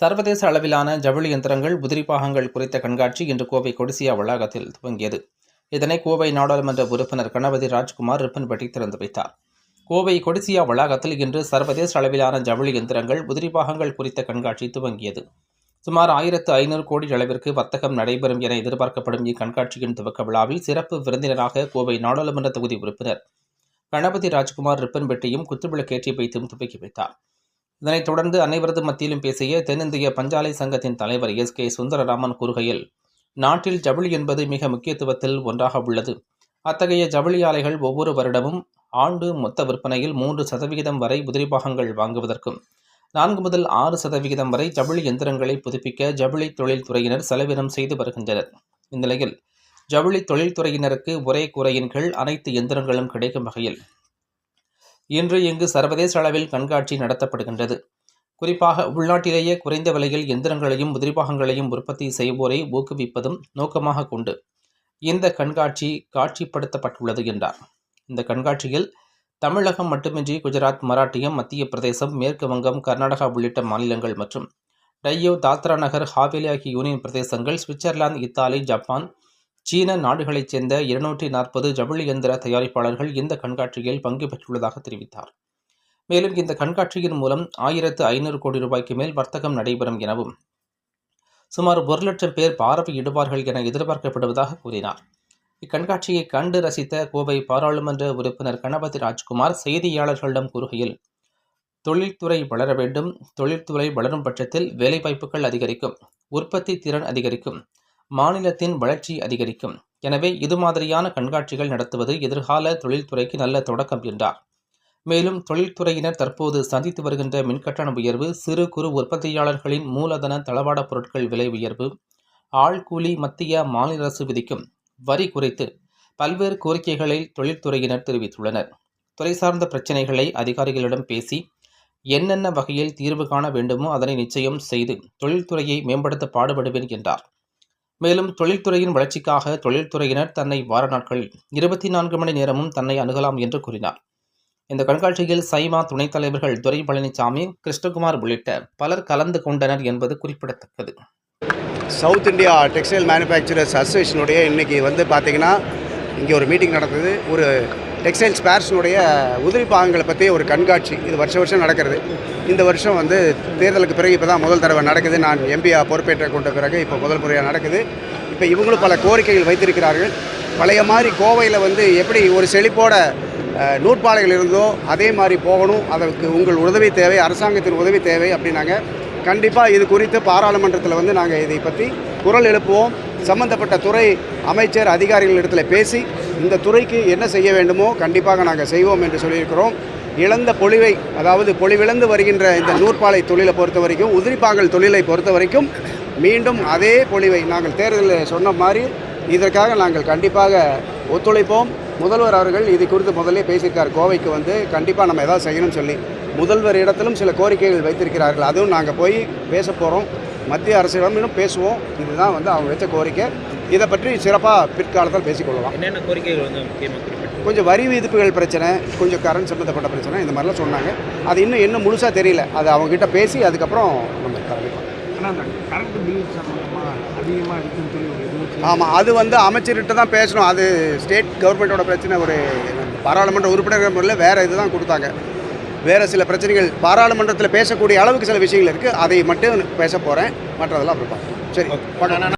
சர்வதேச அளவிலான ஜவுளி இயந்திரங்கள் உதிரி பாகங்கள் குறித்த கண்காட்சி இன்று கோவை கொடிசியா வளாகத்தில் துவங்கியது. இதனை கோவை நாடாளுமன்ற உறுப்பினர் கணபதி ராஜ்குமார் ரிப்பன்பட்டி திறந்து வைத்தார். கோவை கொடிசியா வளாகத்தில் இன்று சர்வதேச அளவிலான ஜவுளி இயந்திரங்கள் உதிரி பாகங்கள் குறித்த கண்காட்சி துவங்கியது. சுமார் ஆயிரத்து ஐநூறு கோடி அளவிற்கு வர்த்தகம் நடைபெறும் என எதிர்பார்க்கப்படும் இக்கண்காட்சியின் துவக்க விழாவில் சிறப்பு விருந்தினராக கோவை நாடாளுமன்ற தொகுதி உறுப்பினர் கணபதி ராஜ்குமார் ரிப்பன்பெட்டியும் குத்துவிளக்கேற்றி வைத்தும் துவக்கி வைத்தார். இதனைத் தொடர்ந்து அனைவரது மத்தியிலும் பேசிய தென்னிந்திய பஞ்சாலை சங்கத்தின் தலைவர் எஸ் கே சுந்தரராமன் கூறுகையில் நாட்டில் ஜவுளி என்பது மிக முக்கியத்துவத்தில் ஒன்றாக உள்ளது. அத்தகைய ஜவுளி ஆலைகள் ஒவ்வொரு வருடமும் ஆண்டு மொத்த விற்பனையில் மூன்று சதவிகிதம் வரை உதிரி பாகங்கள் வாங்குவதற்கும் நான்கு முதல் ஆறு சதவிகிதம் வரை ஜவுளி எந்திரங்களை புதுப்பிக்க ஜவுளி தொழில்துறையினர் செலவினம் செய்து வருகின்றனர். இந்நிலையில் ஜவுளி தொழில்துறையினருக்கு ஒரே கூரையின் கீழ் அனைத்து எந்திரங்களும் கிடைக்கும் வகையில் இன்று இங்கு சர்வதேச அளவில் கண்காட்சி நடத்தப்படுகின்றது. குறிப்பாக உள்நாட்டிலேயே குறைந்த விலையில் எந்திரங்களையும் உதிரிபாகங்களையும் உற்பத்தி செய்வோரை ஊக்குவிப்பதும் நோக்கமாக கொண்டு இந்த கண்காட்சி காட்சிப்படுத்தப்பட்டுள்ளது என்றார். இந்த கண்காட்சியில் தமிழகம் மட்டுமின்றி குஜராத் மராட்டியம் மத்திய பிரதேசம் மேற்கு வங்கம் கர்நாடகா உள்ளிட்ட மாநிலங்கள் மற்றும் டையோ தாத்ரா நகர் ஹாவேலி ஆகிய யூனியன் பிரதேசங்கள் சுவிட்சர்லாந்து இத்தாலி ஜப்பான் சீன நாடுகளைச் சேர்ந்த இருநூற்றி நாற்பது ஜவுளி இயந்திர தயாரிப்பாளர்கள் இந்த கண்காட்சியில் பங்கு பெற்றுள்ளதாக தெரிவித்தார். மேலும் இந்த கண்காட்சியின் மூலம் ஆயிரத்து ஐநூறு கோடி ரூபாய்க்கு மேல் வர்த்தகம் நடைபெறும் எனவும் சுமார் ஒரு லட்சம் பேர் பார்வையிடுவார்கள் என எதிர்பார்க்கப்படுவதாக கூறினார். இக்கண்காட்சியை கண்டு ரசித்த கோவை பாராளுமன்ற உறுப்பினர் கணபதி ராஜ்குமார் செய்தியாளர்களிடம் கூறுகையில் தொழில்துறை வளர வேண்டும். தொழில்துறை வளரும் பட்சத்தில் வேலைவாய்ப்புகள் அதிகரிக்கும். உற்பத்தி திறன் அதிகரிக்கும். மாநிலத்தின் வளர்ச்சி அதிகரிக்கும். எனவே இது மாதிரியான கண்காட்சிகள் நடத்துவது எதிர்கால தொழில்துறைக்கு நல்ல தொடக்கம் என்றார். மேலும் தொழில்துறையினர் தற்போது சந்தித்து வருகின்ற மின்கட்டண உயர்வு சிறு குறு உற்பத்தியாளர்களின் மூலதன தளவாடப் பொருட்கள் விலை உயர்வு ஆள்கூலி மத்திய மாநில அரசு விதிக்கும் வரி குறைத்து பல்வேறு கோரிக்கைகளை தொழில்துறையினர் தெரிவித்துள்ளனர். துறை சார்ந்த பிரச்சினைகளை அதிகாரிகளிடம் பேசி என்னென்ன வகையில் தீர்வு காண வேண்டுமோ அதனை நிச்சயம் செய்து தொழில்துறையை மேம்படுத்த பாடுபடுவேன் என்றார். மேலும் தொழில்துறையின் வளர்ச்சிக்காக தொழில்துறையினர் தன்னை வார நாட்களில் இருபத்தி நான்கு மணி நேரமும் தன்னை அணுகலாம் என்று கூறினார். இந்த கண்காட்சியில் சைமா துணைத் தலைவர்கள் துரை பழனிசாமி கிருஷ்ணகுமார் உள்ளிட்ட பலர் கலந்து கொண்டனர் என்பது குறிப்பிடத்தக்கது. சவுத் இந்தியா டெக்ஸ்டைல் மேனுஃபேக்சரர்ஸ் அசோசியேஷனுடைய இன்றைக்கி வந்து பார்த்திங்கன்னா இங்கே ஒரு மீட்டிங் நடந்தது. ஒரு டெக்ஸ்டைல் ஸ்பேர்ஸினுடைய உதிரி பாகங்களை பற்றி ஒரு கண்காட்சி. இது வருஷம் வருஷம் நடக்கிறது. இந்த வருஷம் வந்து தேர்தலுக்கு பிறகு இப்போ தான் முதல் தடவை நடக்குது. நான் எம்பியா பொறுப்பேற்ற கொண்ட பிறகு இப்போ முதல் முறையாக நடக்குது. இப்போ இவங்களும் பல கோரிக்கைகள் வைத்திருக்கிறார்கள். பழைய மாதிரி கோவையில் வந்து எப்படி ஒரு செழிப்போட நூற்பாலைகள் இருந்தோ அதே மாதிரி போகணும். அதற்கு உங்கள் உதவி தேவை அரசாங்கத்தின் உதவி தேவை அப்படின்னாங்க. கண்டிப்பாக இது குறித்து பாராளுமன்றத்தில் வந்து நாங்கள் இதை பற்றி குரல் எழுப்புவோம். சம்பந்தப்பட்ட துறை அமைச்சர் அதிகாரிகளிடத்தில் பேசி இந்த துறைக்கு என்ன செய்ய வேண்டுமோ கண்டிப்பாக நாங்கள் செய்வோம் என்று சொல்லியிருக்கிறோம். இழந்த பொழிவை அதாவது பொழிவிழந்து வருகின்ற இந்த நூற்பாலை தொழிலை பொறுத்த வரைக்கும் உதிரிப்பாங்கல் தொழிலை பொறுத்த வரைக்கும் மீண்டும் அதே பொழிவை நாங்கள் தேர்தலில் சொன்ன மாதிரி இதற்காக நாங்கள் கண்டிப்பாக ஒத்துழைப்போம். முதல்வர் அவர்கள் இது குறித்து முதல்ல பேசியிருக்கார். கோவைக்கு வந்து கண்டிப்பாக நம்ம எதாவது செய்யணும்னு சொல்லி முதல்வர் இடத்திலும் சில கோரிக்கைகள் வைத்திருக்கிறார்கள். அதுவும் நாங்கள் போய் பேச போகிறோம் மத்திய அரசிடம் இன்னும் பேசுவோம். இதுதான் வந்து அவங்க வச்ச கோரிக்கை. இதை பற்றி சிறப்பாக பிற்காலத்தில் பேசிக்கொள்ளலாம். என்னென்ன கோரிக்கைகள் வந்து முக்கியமாக கொஞ்சம் வரி விதிப்புகள் பிரச்சனை கொஞ்சம் கரண்ட் சம்மந்தப்பட்ட பிரச்சனை இந்த மாதிரிலாம் சொன்னாங்க. அது இன்னும் இன்னும் முழுசாக தெரியல. அது அவங்ககிட்ட பேசி அதுக்கப்புறம் நம்ம வச்சு ஆமாம் அது வந்து அமைச்சர்கிட்ட தான் பேசணும். அது ஸ்டேட் கவர்மெண்ட்டோட பிரச்சனை ஒரு பாராளுமன்ற உறுப்பினர் முறையில் வேறு இதுதான் கொடுத்தாங்க. வேறு சில பிரச்சனைகள் பாராளுமன்றத்தில் பேசக்கூடிய அளவுக்கு சில விஷயங்கள் இருக்குது அதை மட்டும் பேச போகிறேன் மற்றதெல்லாம் அப்புறம் பார்க்கலாம் சரி